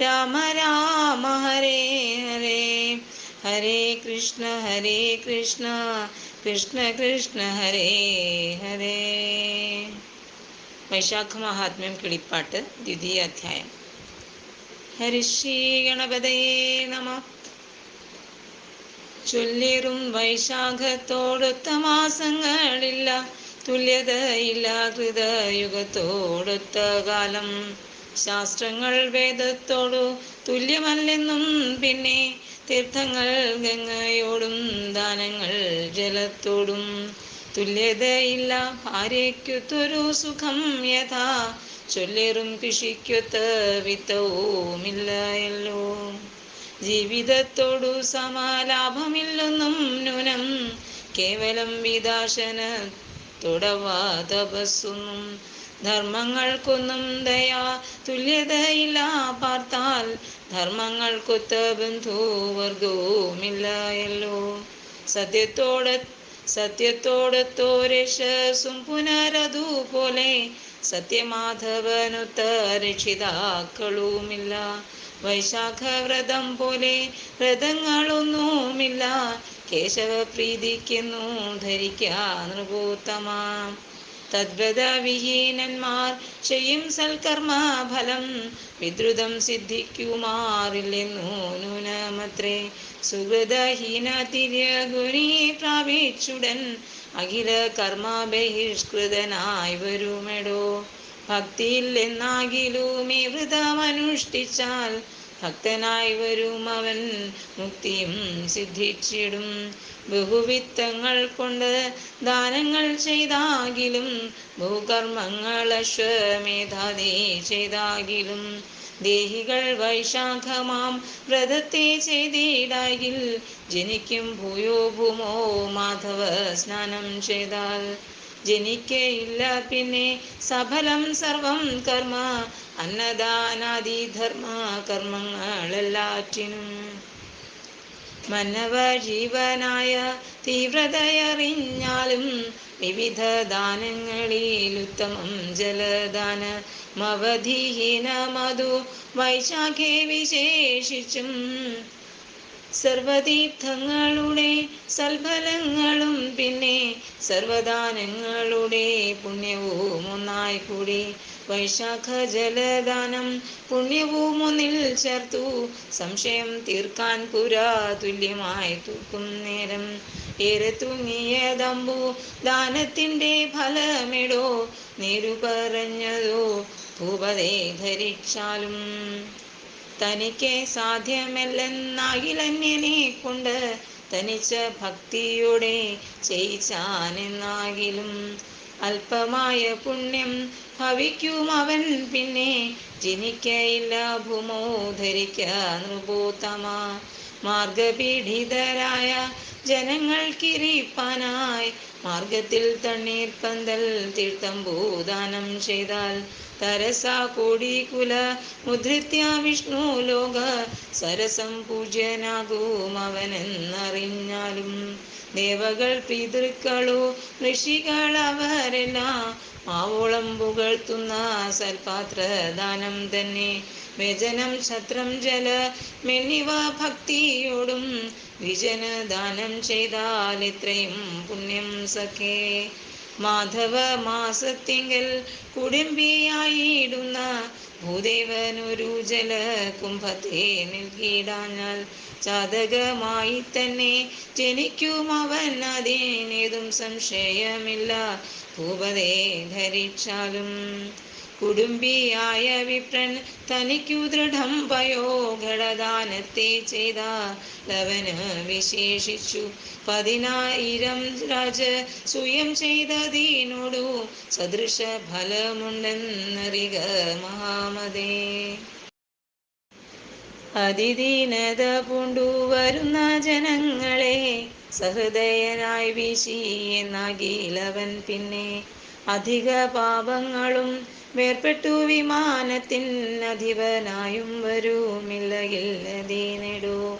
രാമ രാമ ഹരേ ഹരേ. ഹരേ കൃഷ്ണ ഹരേ കൃഷ്ണ. കൃഷ്ണ കൃഷ്ണ ഹരേ ഹരേ. വൈശാഖ മഹാത്മ്യം കിളിപ്പാട്ട് ദ്വിതീയ അധ്യായം. ഹരിശ്രീ ഗണപതയേ നമ. ചൊല്ലിറും വൈശാഖത്തോടൊത്ത മാസങ്ങളില്ല തുല്യതയില്ല കൃതയുഗത്തോടൊത്ത കാലം. ശാസ്ത്രങ്ങൾ വേദത്തോടു തുല്യമല്ലെന്നും പിന്നെ തീർത്ഥങ്ങൾ ഗംഗയോടും ദാനങ്ങൾ ജലത്തോടും തുല്യതയില്ല. ഭാര്യയ്ക്കൊത്തൊരു സുഖം യഥാ ചൊല്ലേറും കൃഷിക്കൊത്ത് വിത്തവുമില്ലയല്ലോ ജീവിതത്തോടു സമലാഭമില്ലെന്നും ന്യൂനം കേവലം വിദാശന തുടവാ തപസ്സൊന്നും ധർമ്മങ്ങൾക്കൊന്നും ദയാ തുല്യതയില്ല പാർത്താൽ ധർമ്മങ്ങൾക്കൊത്ത ബന്ധുവർഗവുമില്ലയല്ലോ സത്യത്തോടെ സത്യത്തോടത്തോരശസും പുനരതുപോലെ സത്യമാധവനൊത്ത രക്ഷിതാക്കളുമില്ല. വൈശാഖവ്രതം പോലെ വ്രതങ്ങളൊന്നുമില്ല. കേശവപ്രീതിക്കുന്നു ധരിക്കാ നൃപോത്തമ തദ്വ്രതവിഹീനന്മാർ ചെയ്യും സൽക്കർമ്മ ഫലം വിദ്രുതം സിദ്ധിക്കുമാറില്ലെന്നു നൂനമത്രേ. സുഹൃതഹീന തിര്യഗുണി പ്രാപിച്ചുടൻ അഖില കർമ്മ ബഹിഷ്കൃതനായി വരുമെടോ. ഭക്തിയില്ലെന്നാകിലും ഈ വ്രതമനുഷ്ഠിച്ചാൽ ഭക്തനായി വരും അവൻ മുക്തിയും സിദ്ധിച്ചിടും. ബഹുവിത്തങ്ങൾ കൊണ്ട് ദാനങ്ങൾ ചെയ്താകിലും ഭൂകർമ്മങ്ങൾ അശ്വമേധാതെ ചെയ്താകിലും. ദേഹികൾ വൈശാഖമാം വ്രതത്തെ ചെയ്തിടായിൽ ജനിക്കും ഭൂയോ ഭൂമോ മാധവ സ്നാനം ചെയ്താൽ. ജനിക്കയില്ല പിന്നെ സഫലം സർവം കർമ്മ അന്നദാനാദി ധർമ്മ കർമ്മങ്ങളെല്ലാറ്റിനും. മനവ ജീവനായ തീവ്രതയറിഞ്ഞാലും വിവിധ ദാനങ്ങളിൽ ഉത്തമം ജലദാന മവധിഹീന മധു വൈശാഖേ വിശേഷിച്ചും സർവതീർത്ഥങ്ങളുടെ സൽഫലങ്ങളും പിന്നെ സർവദാനങ്ങളുടെ പുണ്യവും ഒന്നായി കൂടി. വൈശാഖ ജലദാനം പുണ്യവും ഒന്നിൽ ചേർത്തു. സംശയം തീർക്കാൻ പുരാ തുല്യമായി തൂക്കും നേരം. ഏറെ തൂങ്ങിയതമ്പു ദാനത്തിന്റെ ഫലമിടോ. നേരു പറഞ്ഞതോ ഭൂപതേ ധരിച്ചാലും. തനിക്ക് സാധ്യമല്ലെന്നാകിലെന്നെ കൊണ്ട് തനിച്ച ഭക്തിയോടെ ചെയ്യിച്ചാനെന്നാകിലും അല്പമായ പുണ്യം ഭവിക്കും അവൻ പിന്നെ ജനിക്കയില്ല ഭൂമോ ധരിക്ക ജനങ്ങൾക്കിരിപ്പാനായി മാർഗത്തിൽ തണ്ണീർ പന്തൽ തീർത്ഥം ഭൂദാനം ചെയ്താൽ തരസാ കൂടി കുല മുദ്രിത്യ വിഷ്ണു ലോക സരസം പൂജ്യനാകും അവനെന്നറിഞ്ഞാലും ദേവകൾ പിതൃക്കളോ ഋഷികൾ അവരെല്ലാം മാവോളം പുകഴ്ത്തുന്ന സൽപാത്രദാനം തന്നെ. വ്യജനം ഛത്രം ജല മെന്നിവ ഭക്തിയോടും വിജനദാനം ചെയ്താൽ ഇത്രയും പുണ്യം സഖേ. മാധവ മാസത്തിങ്കൽ കുടുംബിയായിടുന്ന ഭൂദേവനൊരു ജല കുംഭത്തെ നൽകിയിടാഞ്ഞാൽ ചാതകമായി തന്നെ ജനിക്കും അവൻ. അതിനേതും സംശയമില്ല. ഭൂപതേ ധരിച്ചാലും കുടുംബിയായ വിപ്രൻ തനിക്കു ദൃഢം പയോ ഘടദാനത്തെ ചെയ്ത. ലവന് വിശേഷിച്ചു പതിനായിരം രാജ സ്വയം ചെയ്തതിനോടു സദൃശ ഫലമുണ്ടെന്നറിക മഹാമതേ. അതിദീനത പൂണ്ടു വരുന്ന ജനങ്ങളെ സഹൃദയനായി വീശി എന്നാകിലവൻ പിന്നെ അധിക പാപങ്ങളും വേർപെട്ടു വിമാനത്തിൻ അധിപനായും വരുമില്ലകില്ലതീനെടു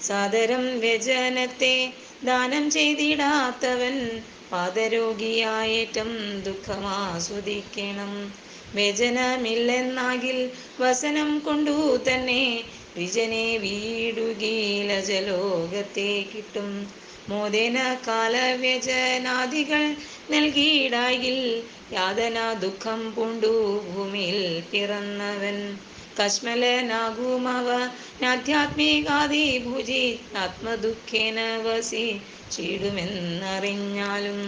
സാദരം വ്യജനത്തെ ദാനം ചെയ്തിടാത്തവൻ പാദരോഗിയായേറ്റം ദുഃഖമാസ്വദിക്കണം. വ്യജനമില്ലെന്നാകിൽ വസനം കൊണ്ടു തന്നെ വിജനെ വീടുകീലജലോകത്തെ കിട്ടും. മോദേന കാലവ്യജനാദികൾ നൽകിയിടായിൽ യാതന ദുഃഖം പൂണ്ടു ഭൂമിയിൽ പിറന്നവൻ. കശ്മലനാകുമവ നാധ്യാത്മികാതി ഭൂജി ആത്മദുഃഖേന വസി ചീടുമെന്നറിഞ്ഞാലും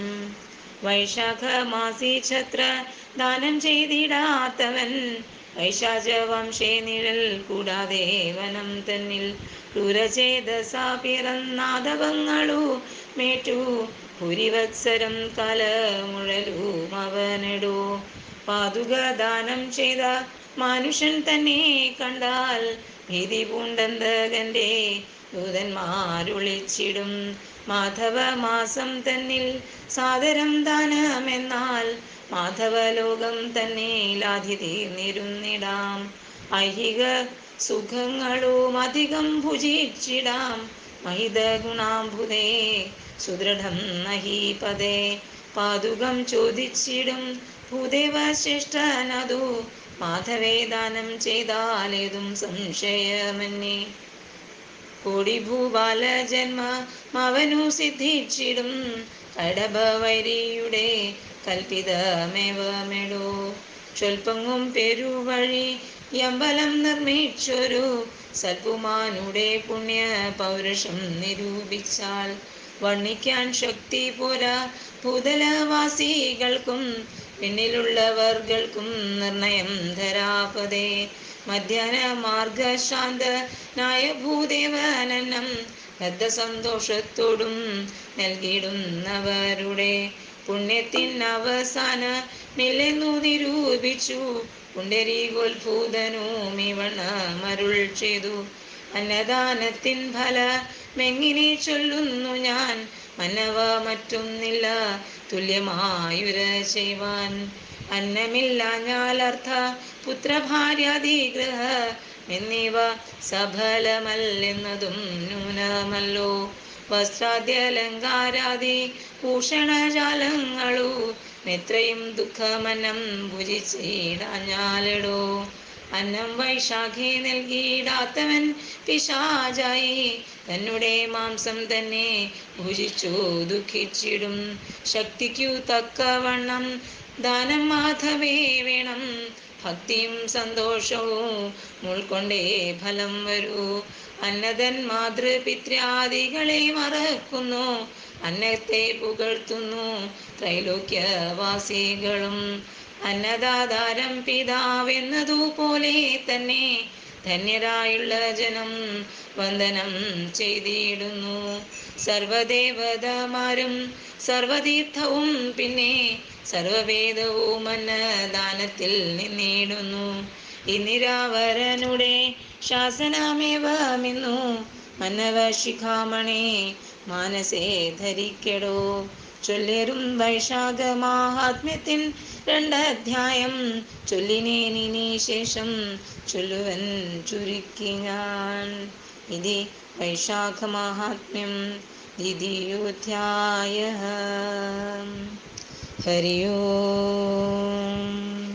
വൈശാഖമാസി ഛത്ര ദാനം ചെയ്തിടാത്തവൻ വൈശാച വംശേ നിഴൽ കൂടാതെ വനം തന്നിൽ ക്രൂരചേതസാ പിറന്നാദവങ്ങളു മേറ്റു. ഭൂരിവത്സരം കലമുഴലും അവനെടു പാതുക ദാനം ചെയ്ത മനുഷ്യൻ തന്നെ കണ്ടാൽ ഭീതി പൂണ്ടന്തകന്റെ ദൂതന്മാരുളിച്ചിടും. മാധവ മാസം തന്നിൽ സാദരം ദാനമെന്നാൽ മാധവലോകം തന്നെ ലാധി തീർന്നിരുന്നിടാം ഐഹിക സുഖങ്ങളും അധികം ഭുജിച്ചിടാം. മഹിത ഗുണാംബുദേ സുദൃഢം നഹീപദേ പാതുകം ചോദിച്ചിടും ഭൂദേവ ശ്രേഷ്ഠനതു മാധവേ ദാനം ചെയ്താലേതും സംശയമന്യേ കോടി ഭൂപാല ജന്മ അവനു സിദ്ധിച്ചിടും കടഭവൈരിയുടെ കൽപ്പിതമേവമെടോ. ചൊൽപ്പങ്ങും പെരുവഴി യമ്പലം നിർമ്മിച്ചൊരു സൽപുമാനുടെ പുണ്യ പൗരുഷം നിരൂപിച്ചാൽ വർണിക്കാൻ ശക്തി പോരാ ഭൂതലവാസികൾക്കും പിന്നിലുള്ളവർകൾക്കും നിർണയം ധരാപതേ മധ്യാന മാർഗശാന്ത നായ ഭൂദേവനം ബദ്ധസന്തോഷത്തോടും നൽകിയിടുന്നവരുടെ പുണ്യത്തിൻ അവസാന നില്ലെന്നു നിരൂപിച്ചു. പുണ്ടരീകോത്ഭൂതനും ഇവണമരുൾ ചെയ്തു. അന്നദാനത്തിൻ ഫല മെങ്ങിനെ ചൊല്ലുന്നു ഞാൻ. മന്നവ മറ്റൊന്നില്ല തുല്യമായുര ചെയ്യുവാൻ. അന്നമില്ല ഞാലർത്ഥ പുത്രഭാര്യാദിഗ്രഹ എന്നിവ സഫലമല്ലെന്നതും ന്യൂനമല്ലോ. വസ്ത്രാദ്യലങ്കാരാദി ഭൂഷണജാലങ്ങളു എത്രയും ദുഃഖമനം ഭുജിച്ചിടാഞ്ഞാലടോ. അന്നം വൈശാഖി നൽകിയിടാത്തവൻ പിശാചായി തന്നെ മാംസം തന്നെ ഭുജിച്ചു ദുഃഖിച്ചിടും. ശക്തിക്കു തക്കവണ്ണം ദാനം മാധവേ വേണം. ഭക്തിയും സന്തോഷവും ഉൾക്കൊണ്ടേ ഫലം വരൂ. അന്നതൻ മാതൃപിത്രാദികളെ മറക്കുന്നു. അന്നത്തെ പുകഴ്ത്തുന്നു ത്രൈലോക്യവാസികളും. അന്നദാതാരം പിതാവെന്നതുപോലെ തന്നെ ധന്യരായുള്ള ജനം വന്ദനം ചെയ്തിടുന്നു. സർവദേവതമാരും സർവതീർത്ഥവും പിന്നെ സർവവേദവും അന്നദാനത്തിൽ നിന്നിടുന്നു. ഇന്ദിരാവരനുടെ ശാസനമേവമിന്നു മന്നവ ശിഖാമണി മാനസേ ധരിക്കടോ. ചൊല്ലരും വൈശാഖ മാഹാത്മ്യത്തിൻ രണ്ടധ്യായം ചൊല്ലിനേനിനി ശേഷം ചൊല്ലുവൻ ചുരുക്കി ഞാൻ. ഇതി വൈശാഖ മാഹാത്മ്യം ദ്വിതീയോധ്യായ हरि ओम्